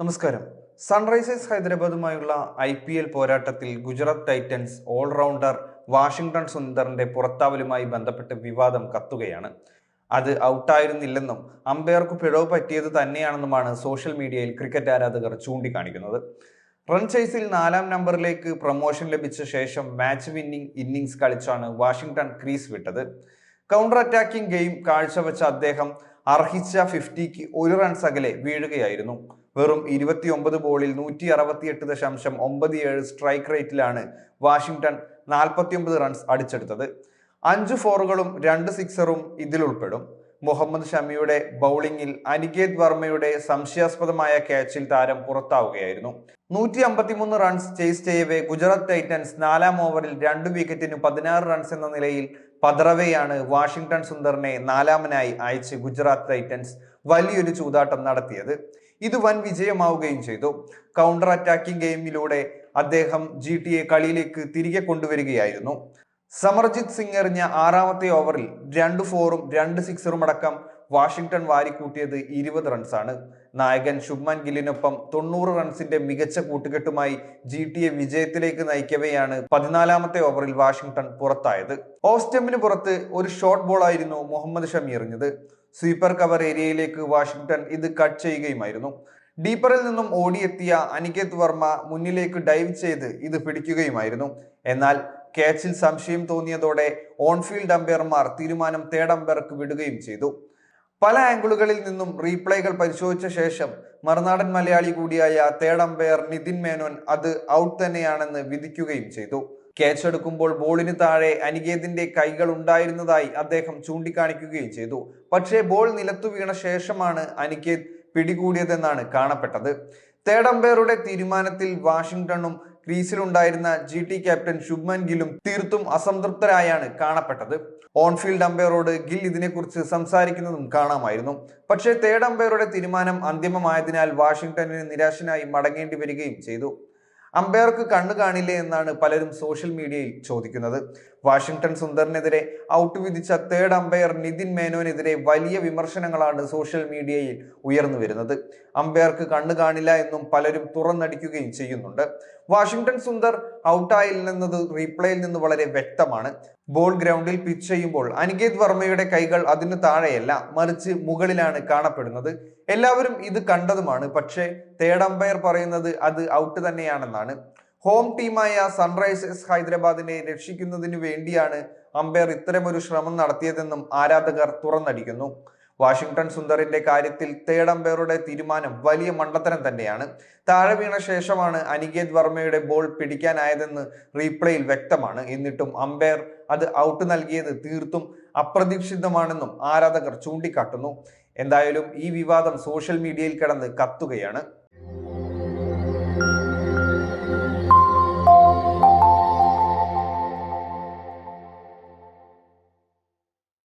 നമസ്കാരം. സൺറൈസേഴ്സ് ഹൈദരാബാദുമായുള്ള I P L പോരാട്ടത്തിൽ ഗുജറാത്ത് ടൈറ്റൻസ് ഓൾറൗണ്ടർ വാഷിംഗ്ടൺ സുന്ദറിന്റെ പുറത്താവലുമായി ബന്ധപ്പെട്ട് വിവാദം കത്തുകയാണ്. അത് ഔട്ടായിരുന്നില്ലെന്നും അമ്പയർക്ക് പിഴവ് പറ്റിയത് തന്നെയാണെന്നുമാണ് സോഷ്യൽ മീഡിയയിൽ ക്രിക്കറ്റ് ആരാധകർ ചൂണ്ടിക്കാണിക്കുന്നത്. റൺ ചേസിൽ നാലാം നമ്പറിലേക്ക് പ്രൊമോഷൻ ലഭിച്ച ശേഷം മാച്ച് വിന്നിംഗ് ഇന്നിങ്സ് കളിച്ചാണ് വാഷിംഗ്ടൺ ക്രീസ് വിട്ടത്. കൗണ്ടർ അറ്റാക്കിംഗ് ഗെയിം കാഴ്ചവെച്ച അദ്ദേഹം അർഹിച്ച ഫിഫ്റ്റിക്ക് ഒരു റൺസ് അകലെ വീഴുകയായിരുന്നു. വെറും ഇരുപത്തിയൊമ്പത് ബോളിൽ നൂറ്റി അറുപത്തിയെട്ട് ദശാംശം ഒമ്പത് ഏഴ് സ്ട്രൈക്ക് റേറ്റിലാണ് വാഷിംഗ്ടൺ നാൽപ്പത്തിയൊമ്പത് റൺസ് അടിച്ചെടുത്തത്. അഞ്ച് ഫോറുകളും രണ്ട് സിക്സറും ഇതിൽ ഉൾപ്പെടും. മുഹമ്മദ് ഷമിയുടെ ബൗളിംഗിൽ അനികേത് വർമ്മയുടെ സംശയാസ്പദമായ ക്യാച്ചിൽ താരം പുറത്താവുകയായിരുന്നു. നൂറ്റി അമ്പത്തിമൂന്ന് റൺസ് ചേസ് ചെയ്യവേ ഗുജറാത്ത് ടൈറ്റൻസ് നാലാം ഓവറിൽ രണ്ട് വിക്കറ്റിന് പതിനാറ് റൺസ് എന്ന നിലയിൽ പതറവെയാണ് വാഷിംഗ്ടൺ സുന്ദറിനെ നാലാമനായി അയച്ച് ഗുജറാത്ത് ടൈറ്റൻസ്. വലിയൊരു ചൂതാട്ടം നടത്തിയത്. ഇത് വൻ വിജയമാവുകയും ചെയ്തു. കൗണ്ടർ അറ്റാക്കിംഗ് ഗെയിമിലൂടെ അദ്ദേഹം ജി ടി എ കളിയിലേക്ക് തിരികെ കൊണ്ടുവരികയായിരുന്നു. സമർജിത് സിംഗ് എറിഞ്ഞ ആറാമത്തെ ഓവറിൽ രണ്ട് ഫോറും രണ്ട് സിക്സറും അടക്കം വാഷിംഗ്ടൺ വാരിക്കൂട്ടിയത് ഇരുപത് റൺസാണ്. നായകൻ ശുഭ്മാൻ ഗില്ലിനൊപ്പം തൊണ്ണൂറ് റൺസിന്റെ മികച്ച കൂട്ടുകെട്ടുമായി ജി ടി എ വിജയത്തിലേക്ക് നയിക്കവെയാണ് പതിനാലാമത്തെ ഓവറിൽ വാഷിംഗ്ടൺ പുറത്തായത്. ഓഫ് സ്റ്റെമ്പിന് പുറത്ത് ഒരു ഷോർട്ട് ബോൾ ആയിരുന്നു മുഹമ്മദ് ഷമി എറിഞ്ഞത്. സ്വീപ്പർ കവർ ഏരിയയിലേക്ക് വാഷിംഗ്ടൺ ഇത് കട്ട് ചെയ്യുകയുമായിരുന്നു. ഡീപ്പറിൽ നിന്നും ഓടിയെത്തിയ അനികേത് വർമ്മ മുന്നിലേക്ക് ഡൈവ് ചെയ്ത് ഇത് പിടിക്കുകയുമായിരുന്നു. എന്നാൽ ക്യാച്ചിൽ സംശയം തോന്നിയതോടെ ഓൺഫീൽഡ് അമ്പയർമാർ തീരുമാനം തേർഡ് അമ്പയർക്ക് വിടുകയും ചെയ്തു. പല ആംഗിളുകളിൽ നിന്നും റീപ്ലേകൾ പരിശോധിച്ച ശേഷം മറുനാടൻ മലയാളി കൂടിയായ തേർഡ് അമ്പയർ നിതിൻ മേനോൻ അത് ഔട്ട് തന്നെയാണെന്ന് വിധിക്കുകയും ചെയ്തു. ക്യാച്ച് എടുക്കുമ്പോൾ ബോളിന് താഴെ അനികേതിന്റെ കൈകൾ ഉണ്ടായിരുന്നതായി അദ്ദേഹം ചൂണ്ടിക്കാണിക്കുകയും ചെയ്തു. പക്ഷേ ബോൾ നിലത്തു വീണ ശേഷമാണ് അനികേത് പിടികൂടിയതെന്നാണ് കാണപ്പെട്ടത്. തേർഡ് അമ്പയറുടെ തീരുമാനത്തിൽ വാഷിംഗ്ടണും ക്രീസിലുണ്ടായിരുന്ന ജി ടി ക്യാപ്റ്റൻ ശുഭ്മൻ ഗില്ലും തീർത്തും അസംതൃപ്തരായാണ് കാണപ്പെട്ടത്. ഓൺഫീൽഡ് അമ്പയറോട് ഗിൽ ഇതിനെക്കുറിച്ച് സംസാരിക്കുന്നതും കാണാമായിരുന്നു. പക്ഷേ തേർഡ് അമ്പയറുടെ തീരുമാനം അന്തിമമായതിനാൽ വാഷിംഗ്ടണിന് നിരാശനായി മടങ്ങേണ്ടി വരികയും ചെയ്തു. അമ്പയർക്ക് കണ്ണു കാണില്ലേ എന്നാണ് പലരും സോഷ്യൽ മീഡിയയിൽ ചോദിക്കുന്നത്. വാഷിംഗ്ടൺ സുന്ദറിനെതിരെ ഔട്ട് വിധിച്ച തേർഡ് അമ്പയർ നിതിൻ മേനോനെതിരെ വലിയ വിമർശനങ്ങളാണ് സോഷ്യൽ മീഡിയയിൽ ഉയർന്നു വരുന്നത്. അമ്പയർക്ക് കണ്ണു കാണില്ല എന്നും പലരും തുറന്നടിക്കുകയും ചെയ്യുന്നുണ്ട്. വാഷിംഗ്ടൺ സുന്ദർ ഔട്ടായില്ലെന്നത് റീപ്ലേയിൽ നിന്ന് വളരെ വ്യക്തമാണ്. ബോൾ ഗ്രൗണ്ടിൽ പിച്ച് ചെയ്യുമ്പോൾ അനികേത് വർമ്മയുടെ കൈകൾ അതിന് താഴെയല്ല മറിച്ച് മുകളിലാണ് കാണപ്പെടുന്നത്. എല്ലാവരും ഇത് കണ്ടതുമാണ് പക്ഷേ തേർഡ് അമ്പയർ പറയുന്നത് അത് ഔട്ട് തന്നെയാണെന്നാണ്. ഹോം ടീമായ സൺറൈസേഴ്സ് ഹൈദരാബാദിനെ രക്ഷിക്കുന്നതിന് വേണ്ടിയാണ് അമ്പയർ ഇത്തരമൊരു ശ്രമം നടത്തിയതെന്നും ആരാധകർ തുറന്നടിക്കുന്നു. വാഷിംഗ്ടൺ സുന്ദറിന്റെ കാര്യത്തിൽ തേടംബേറുടെ തീരുമാനം വലിയ മണ്ടത്തരം തന്നെയാണ്. താഴെ വീണ ശേഷമാണ് അനികേത് വർമ്മയുടെ ബോൾ പിടിക്കാനായതെന്ന് റീപ്ലേയിൽ വ്യക്തമാണ്. എന്നിട്ടും അമ്പയർ അത് ഔട്ട് നൽകിയത് തീർത്തും അപ്രതീക്ഷിതമാണെന്നും ആരാധകർ ചൂണ്ടിക്കാട്ടുന്നു. എന്തായാലും ഈ വിവാദം സോഷ്യൽ മീഡിയയിൽ കിടന്ന് കത്തുകയാണ്.